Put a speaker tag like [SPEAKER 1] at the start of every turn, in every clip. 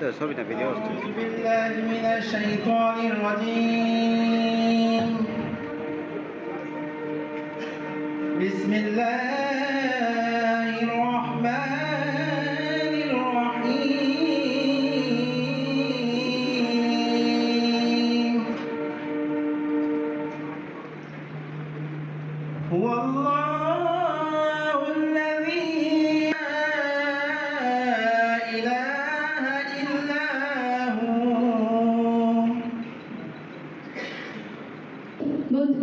[SPEAKER 1] તો સોબીના પેલી વસ્તુ
[SPEAKER 2] બિલ્લાહી મિનશ શૈતાનિર રજીમ બિસ્મિલ્લાહ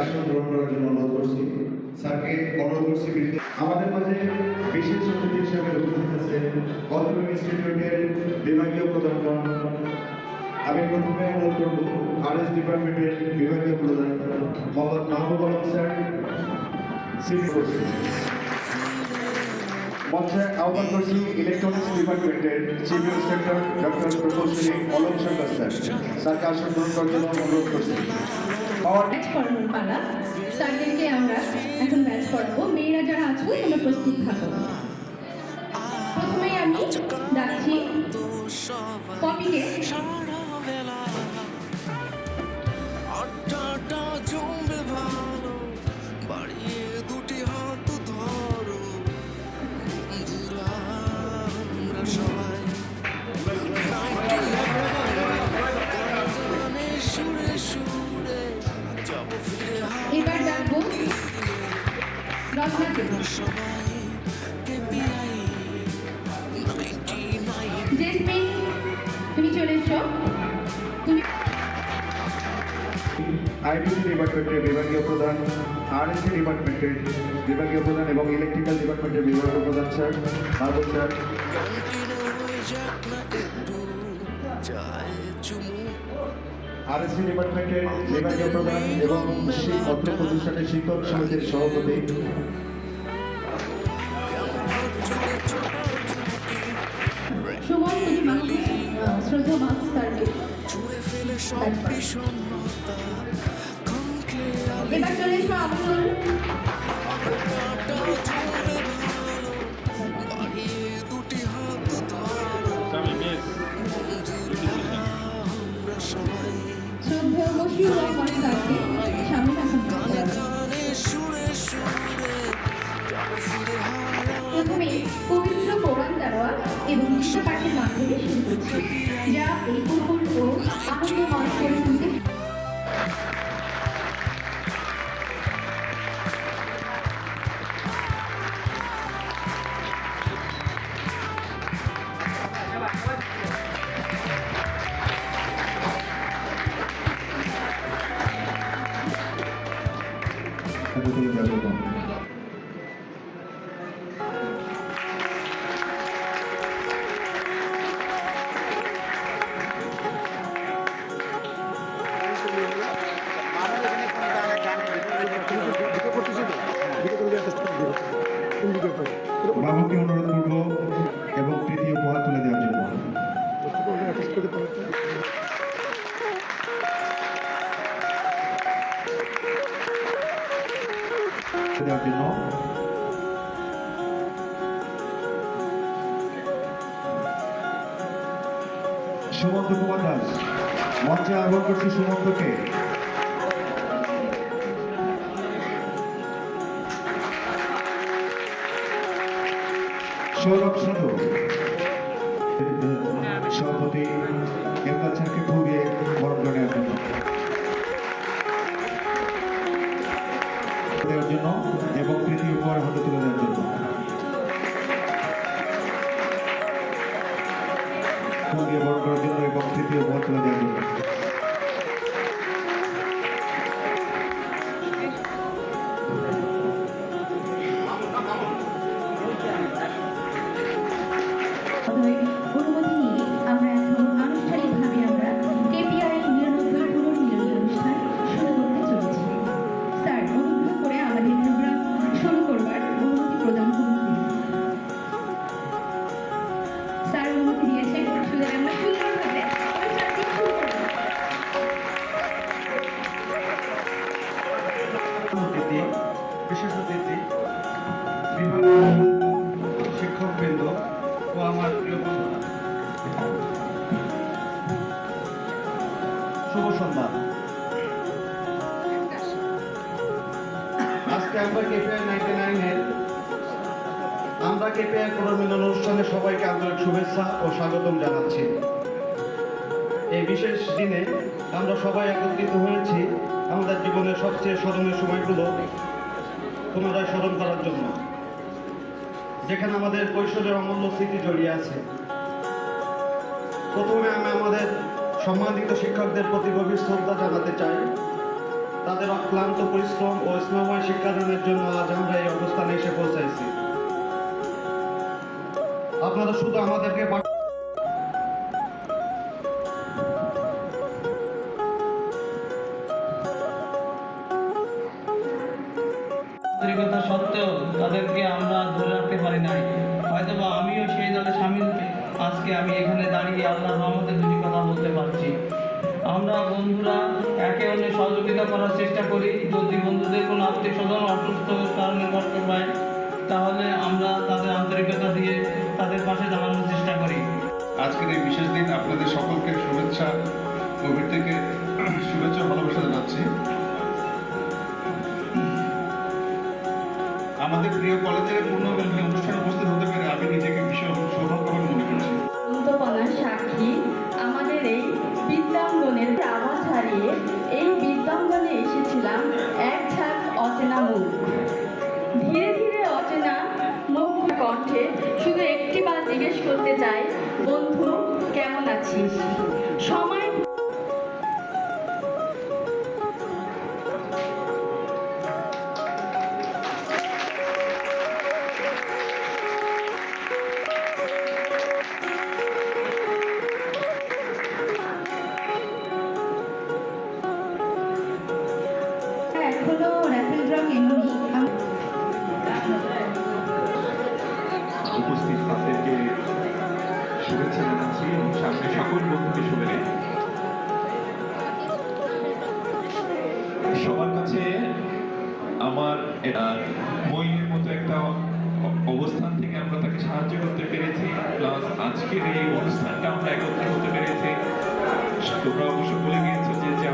[SPEAKER 2] আসন গ্রহণ করার জন্য অনুরোধ করছি। স্যারকে অনুরোধ করছি আমাদের মাঝে বিশেষ অতিথি হিসেবে উপস্থিত আছে অত্র ইনস্টিটিউটের বিভাগীয় প্রধান আমি প্রথমে অনুরোধ করব আরএস ডিপার্টমেন্টের বিভাগীয় প্রধান মোহাম্মদ মাহবুব আলম স্যার মঞ্চে আহ্বান করছি ইলেকট্রনিক্স ডিপার্টমেন্টের চিফ ইন্সপেক্টর ডক্টর প্রকৌশলী অলোক শঙ্কর স্যার। স্যারকে আসন গ্রহণ করার জন্য অনুরোধ করছি।
[SPEAKER 3] ব্যাচ করানোর পালা। তাদেরকে আমরা এখন ম্যাচ করাবো। মেয়েরা যারা আছো, তোমরা প্রস্তুত থাকো। প্রথমে আমি ডাকছি পপিকে তুমি চলে এসো তুমি
[SPEAKER 2] আইবিসি ডিপার্টমেন্টের বিভাগীয় প্রধান আরএসসি ডিপার্টমেন্টের বিভাগীয় প্রধান এবং ইলেকট্রিক্যাল ডিপার্টমেন্টের বিভাগীয় প্রধান স্যার মাহবুব স্যার। আরএসসি ডিপার্টমেন্টের বিভাগীয় প্রধান এবং অত্র প্রতিষ্ঠানের শিক্ষক সমিতির সভাপতি
[SPEAKER 4] সব বিষণ্ণতা বাড়িয়ে দুটি হাত ধরো আমরা
[SPEAKER 2] দেওয়ার জন্য সুমন্ত কুমার দাস মঞ্চে আহ্বান করছি সুমন্তকে সৌরভ সাধু
[SPEAKER 1] 不用不 সবাইকে আন্তরিক শুভেচ্ছা ও স্বাগতম জানাচ্ছি। এই বিশেষ দিনে আমরা সবাই একত্রিত হয়েছি আমাদের জীবনের সবচেয়ে স্মরণীয় সময়গুলো পুনরায় স্মরণ করার জন্য। যেখানে আমাদের কৈশোরের অমূল্য স্মৃতি জড়িয়ে আছে। প্রথমে আমি আমাদের সম্মানিত শিক্ষকদের প্রতি গভীর শ্রদ্ধা জানাতে চাই। তাদের অক্লান্ত পরিশ্রম ও স্নেহময় শিক্ষাদানের জন্য আজ আমরা এই অবস্থানে এসে পৌঁছাইছি। আপনারা শুধু আমাদেরকে
[SPEAKER 5] সত্ত্বেও তাদেরকে আমরা ধরে রাখতে পারি নাই। হয়তো বা আমিও সেই দলে সামিল আজকে আমি এখানে দাঁড়িয়ে আল্লাহ রহমতের দুটি কথা বলতে পারছি। আমরা বন্ধুরা একে অন্যের সহযোগিতা করার চেষ্টা করি।
[SPEAKER 6] শুভেচ্ছা গভীর থেকে শুভেচ্ছা, ভালোবাসা জানাচ্ছি। আমাদের প্রিয় কলেজের পূর্ণ অনুষ্ঠানে উপস্থিত হতে পেরে আমি নিজেকে ভীষণ সৌভাগ্যবান মনে করছি।
[SPEAKER 3] সাক্ষী, আমাদের এই বিদ্যাঙ্গনের আওয়াজ হারিয়ে এই বিদ্যাঙ্গনে এসেছিলাম এক ঝাঁক অচেনা মুখ। ধীরে ধীরে অচেনা মুখ কণ্ঠে শুধু একটি বার জিজ্ঞেস করতে চাই, বন্ধু, কেমন আছিস? সময়
[SPEAKER 7] মইনের মতো একটা অবস্থান থেকে আমরা তাকে সাহায্য করতে পেরেছি প্লাস আজকের এই অনুষ্ঠানটা আমরা একত্রে হতে পেরেছি। তোমরা অবশ্য বলে গিয়েছো যে